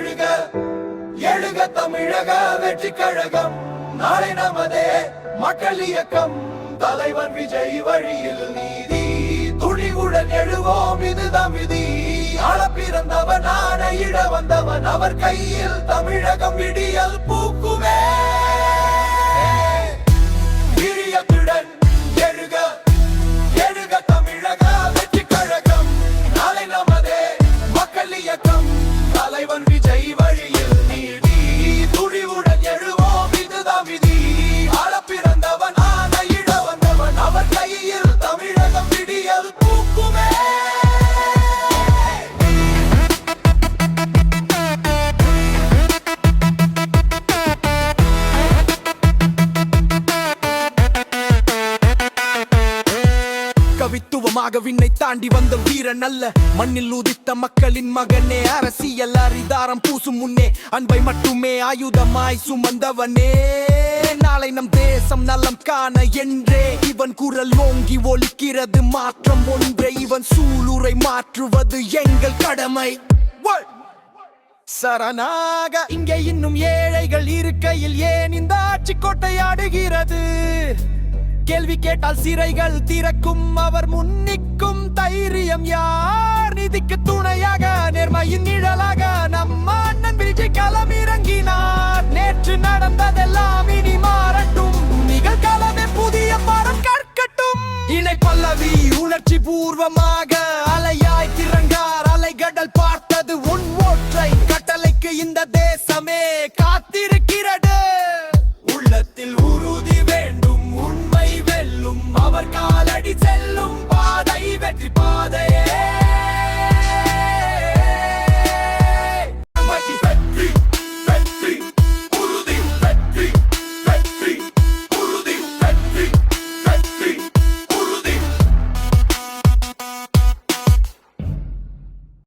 எழுக எழுக தமிழக வெற்றி கழகம். நாளை நமதே மக்கள் இயக்கம். தலைவன் விஜய் வழியில் நீதி. துணிவுடன் எழுவோம் இதுதான் விதி. ஆள பிறந்தவன் ஆணையிட வந்தவன் அவர் கையில் தமிழகம் விடியல் பூ தலைவன் விஜய் வழியில் நீதி துணிவுடன் கவித்துவமாக விண்ணை தாண்டி வந்த வீரன் அல்ல. மண்ணில் உதித்த மக்களின் மகனே. அரசியல் அரிதாரம் பூசும் முன்னே. அன்பை மட்டுமே ஆயுதமாய் சுமந்தவனே. நாளை நம் தேசம் நலம் காண என்றே. இவன் குரல் ஓங்கி ஒலிக்கிறது மாற்றம் ஒன்றே. இவன் சூளுரை மாற்றுவது எங்கள் கடமை. சரணாக இங்கே இன்னும் ஏழைகள் இருக்கையில் ஏன் இந்த கேள்வி கேட்டால் சிறைகள் திறக்கும். அவர் முன்னிக்கும் தைரியம் யார்? நிதிக்கு துணையாக நேர்மையின் நிழலாக நம்ம அண்ணன் விஜய் களம் இறங்கினார் நேற்று நடந்ததெல்லாம் இனி மாறட்டும். நிகழ்காலமே புதிய மரம் கற்கட்டும். இணை பல்லவி உணர்ச்சி பூர்வமாக அலையாய் திரண்டார். அலைகடல் பார்த்தது உன் ஓற்றை கட்டளைக்கு இந்த தேசமே